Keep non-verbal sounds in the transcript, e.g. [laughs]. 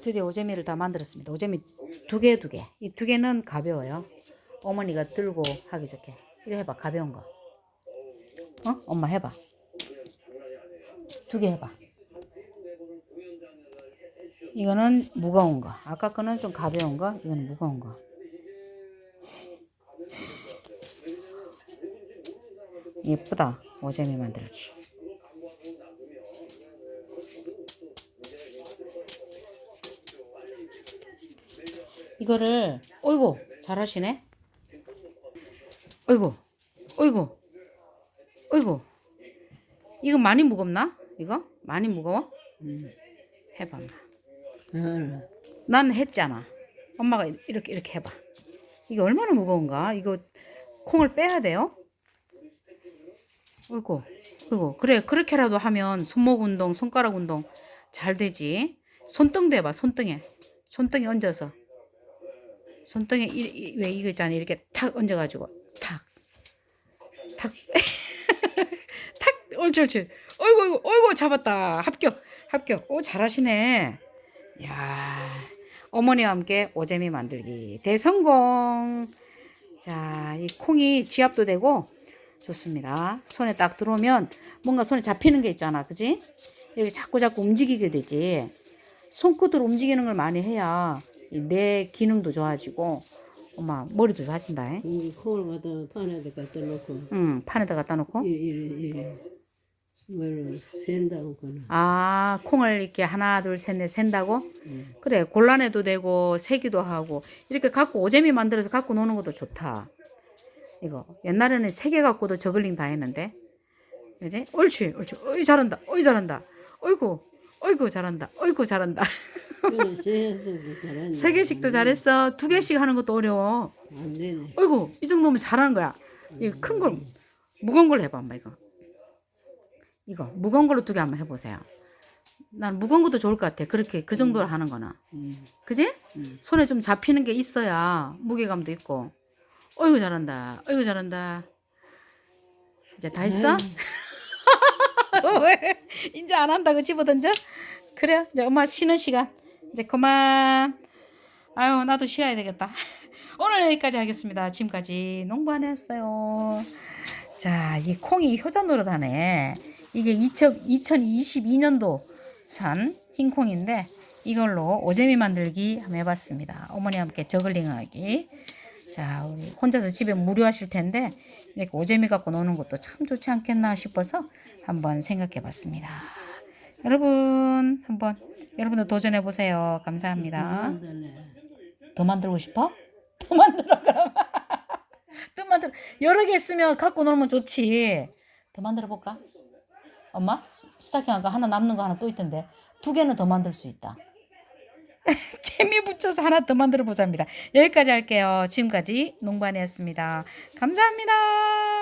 드디어 오재미를 다 만들었습니다. 오재미 두 개, 두 개. 이 두 개는 가벼워요. 어머니가 들고 하기 좋게. 이거 해봐, 가벼운 거. 어? 엄마 해봐. 두 개 해봐. 이거는 무거운 거. 아까 거는 좀 가벼운 거. 이거는 무거운 거. 예쁘다. 오재미 만들기. 이거를 어이구 잘하시네. 어이구 어이구 어이구 이거 많이 무겁나? 이거 많이 무거워? 해봐. 엄마. 나는 했잖아. 엄마가 이렇게 이렇게 해봐. 이게 얼마나 무거운가? 이거 콩을 빼야 돼요? 어이구 어이구 그래 그렇게라도 하면 손목 운동, 손가락 운동 잘 되지. 손등 대봐 손등에 손등에 얹어서 손등에 이, 이- 왜 이거 있잖아. 이렇게 탁 얹어가지고 탁. 탁. [laughs] 탁. 옳지 옳지. 어이구 어이구 어이구 잡았다. 합격. 합격. 오 잘하시네. 야 어머니와 함께 오재미 만들기. 대성공. 자 이 콩이 지압도 되고 좋습니다. 손에 딱 들어오면 뭔가 손에 잡히는 게 있잖아. 그지? 이렇게 자꾸 자꾸 움직이게 되지. 손끝으로 움직이는 걸 많이 해야 이 뇌 기능도 좋아지고 엄마 머리도 좋아진다 잉? 이 콩을 갖다 판에다 갖다 놓고. 응 판에다 갖다 놓고? 이 이이 뭐를 센다고 그는 아 콩을 이렇게 하나 둘 셋 넷 센다고? 그래 곤란해도 되고 세기도 하고 이렇게 갖고 오재미 만들어서 갖고 노는 것도 좋다. 이거 옛날에는 세 개 갖고도 저글링 다 했는데. 그지? 옳지 옳지. 어이 잘한다 어이 잘한다. 어이구 어이구 잘한다. 어이구 잘한다. 그는 [laughs] 세해서도 잘하네. 세 개씩도 잘했어. 두 개씩 하는 것도 어려워. 안 되네. 어이구 이 정도면 잘하는 거야. 이거 큰 걸 무거운 걸 해봐 엄마 이거. 이거 무거운 걸로 두 개 한번 해보세요. 난 무거운 것도 좋을 것 같아. 그렇게 그 정도로 하는 거는 음. 그지? 손에 좀 잡히는 게 있어야 무게감도 있고. 어이구 잘한다. 어이구 잘한다. 이제 다 했어? [laughs] [laughs] 왜? 이제 안 한다고 집어던져? 그래 이제 엄마 쉬는 시간. 이제 그만. 아유 나도 쉬어야 되겠다. [laughs] 오늘 여기까지 하겠습니다. 지금까지 농부 안 했어요. 자 이 콩이 효자 노릇하네. 이게 2000, 2022년도 산 흰콩인데 이걸로 오재미 만들기 한번 해봤습니다. 어머니와 함께 저글링 하기 자 우리 혼자서 집에 무료 하실 텐데 이렇게 오재미 갖고 노는 것도 참 좋지 않겠나 싶어서 한번 생각해 봤습니다 여러분 한번 여러분도 도전해 보세요 감사합니다 더 만들고 싶어? [laughs] 더 만들어 그럼. [laughs] 더 만들어. 여러 개 있으면 갖고 놀면 좋지. 더 만들어 볼까? 엄마? 스타킹 아까 하나 남는 거 하나 또 있던데 두 개는 더 만들 수 있다. [laughs] 재미 붙여서 하나 더 만들어 보자입니다. 여기까지 할게요. 지금까지 농반이었습니다. 감사합니다.